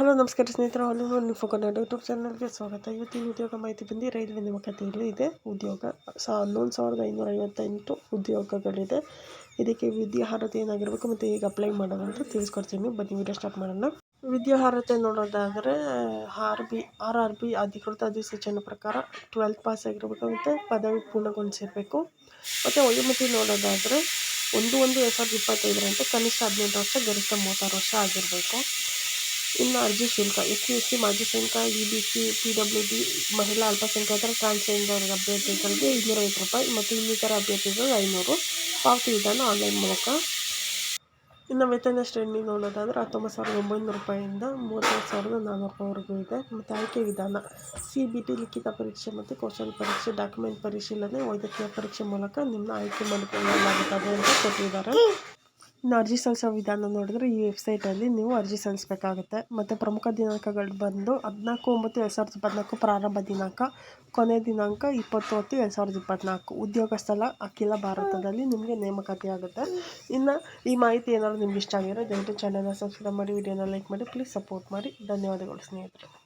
Hello, ನಮಸ್ಕಾರ ಸ್ನೇಹಿತರೆ, hello ನಿಮ್ಮ ಕನ್ನಡ ಯೂಟ್ಯೂಬ್ ಚಾನಲ್ಗೆ ಸ್ವಾಗತ. ಇವತ್ತಿನ ಉದ್ಯೋಗ ಮಾಹಿತಿ ಬಂದು ರೈಲ್ವೆ ನೇಮಕಾತಿಯಲ್ಲಿ ಇದೆ. ಉದ್ಯೋಗ ಸಾ ಹನ್ನೊಂದು ಸಾವಿರದ ಐನೂರ ಐವತ್ತೆಂಟು ಉದ್ಯೋಗಗಳಿದೆ. ಇದಕ್ಕೆ ವಿದ್ಯಾರ್ಹತೆ ಏನಾಗಿರಬೇಕು ಮತ್ತು ಈಗ ಅಪ್ಲೈ ಮಾಡೋದು ಅಂತ ತಿಳಿಸ್ಕೊಡ್ತೀನಿ. ಬನ್ನಿ, ವಿಡಿಯೋ ಸ್ಟಾರ್ಟ್ ಮಾಡೋಣ. ವಿದ್ಯಾರ್ಹತೆ ನೋಡೋದಾದರೆ R B R R B ಅಧಿಕೃತ ಅಧಿಸೂಚನೆ ಪ್ರಕಾರ ಟ್ವೆಲ್ತ್ ಪಾಸ್ ಆಗಿರಬೇಕು ಮತ್ತು ಪದವಿ ಪೂರ್ಣಗೊಳಿಸಿರಬೇಕು ಮತ್ತು ವಯೋಮಿತಿ ನೋಡೋದಾದರೆ, ಒಂದು ಒಂದು ಎರಡು ಸಾವಿರದ ಇಪ್ಪತ್ತೈದರಂತೆ ಕನಿಷ್ಠ ಹದಿನೆಂಟು ವರ್ಷ, ಗರಿಷ್ಠ ಮೂವತ್ತಾರು ವರ್ಷ ಆಗಿರಬೇಕು. ಇನ್ನು ಅರ್ಜಿ ಶುಲ್ಕ ಎಸ್ ಸಿ ಎಸ್ ಟಿ ಮಾಜಿ ಸೈನಿಕ E B C P W D ಮಹಿಳಾ ಅಲ್ಪಸಂಖ್ಯಾತರ, ಟ್ರಾನ್ಸ್ಜೆಂಡರ್ ಅಭ್ಯರ್ಥಿಗಳಿಗೆ ಇನ್ನೂರೈವತ್ತು ರೂಪಾಯಿ ಮತ್ತು ಇನ್ನಿತರ ಅಭ್ಯರ್ಥಿಗಳು ಐನೂರು. ಪಾವತಿ ವಿಧಾನ ಆನ್ಲೈನ್ ಮೂಲಕ. ಇನ್ನು ವೇತನ ಶ್ರೇಣಿ ನೋಡೋದಾದರೆ ಹತ್ತೊಂಬತ್ತು ಸಾವಿರದ ಒಂಬೈನೂರು ರೂಪಾಯಿಂದ ಮೂವತ್ತೈದು ಸಾವಿರದ ನಾನ್ನೂರು ರೂಪಾಯಿವರೆಗೂ ಇದೆ. ಮತ್ತು ಆಯ್ಕೆ ವಿಧಾನ ಸಿ ಬಿ ಟಿ ಲಿಖಿತ ಪರೀಕ್ಷೆ ಮತ್ತು ಕೌಶಲ್ಯ ಪರೀಕ್ಷೆ, ಡಾಕ್ಯುಮೆಂಟ್ ಪರಿಶೀಲನೆ, ವೈದ್ಯಕೀಯ ಪರೀಕ್ಷೆ ಮೂಲಕ ನಿಮ್ಮ ಆಯ್ಕೆ ಮಾಡಿಕೊಳ್ಳಲಾಗುತ್ತದೆ ಅಂತ ಕೊಟ್ಟಿದ್ದಾರೆ. ಇನ್ನು ಅರ್ಜಿ ಸಲ್ಲಿಸೋ ವಿಧಾನ ನೋಡಿದ್ರೆ ಈ ವೆಬ್ಸೈಟಲ್ಲಿ ನೀವು ಅರ್ಜಿ ಸಲ್ಲಿಸಬೇಕಾಗುತ್ತೆ. ಮತ್ತು ಪ್ರಮುಖ ದಿನಾಂಕಗಳು ಬಂದು ಹದಿನಾಲ್ಕು, ಒಂಬತ್ತು, ಎರಡು ಸಾವಿರದ ಇಪ್ಪತ್ತ್ನಾಲ್ಕು ಪ್ರಾರಂಭ ದಿನಾಂಕ, ಕೊನೆ ದಿನಾಂಕ ಇಪ್ಪತ್ತು ಎರಡು ಸಾವಿರದ ಇಪ್ಪತ್ತ್ನಾಲ್ಕು ಉದ್ಯೋಗ, ಸ್ಥಳ, ಅಖಿಲ ಭಾರತದಲ್ಲಿ ನಿಮಗೆ ನೇಮಕಾತಿ ಆಗುತ್ತೆ. ಇನ್ನು ಈ ಮಾಹಿತಿ ಏನಾದರೂ ನಿಮ್ಗೆ ಇಷ್ಟ ಆಗಿರೋ ದಯವಿಟ್ಟು ಚಾನಲ್ನ ಸಬ್ಸ್ಕ್ರೈಬ್ ಮಾಡಿ ವಿಡಿಯೋನ ಲೈಕ್ ಮಾಡಿ ಪ್ಲೀಸ್ ಸಪೋರ್ಟ್ ಮಾಡಿ. ಧನ್ಯವಾದಗಳು ಸ್ನೇಹಿತರೆ.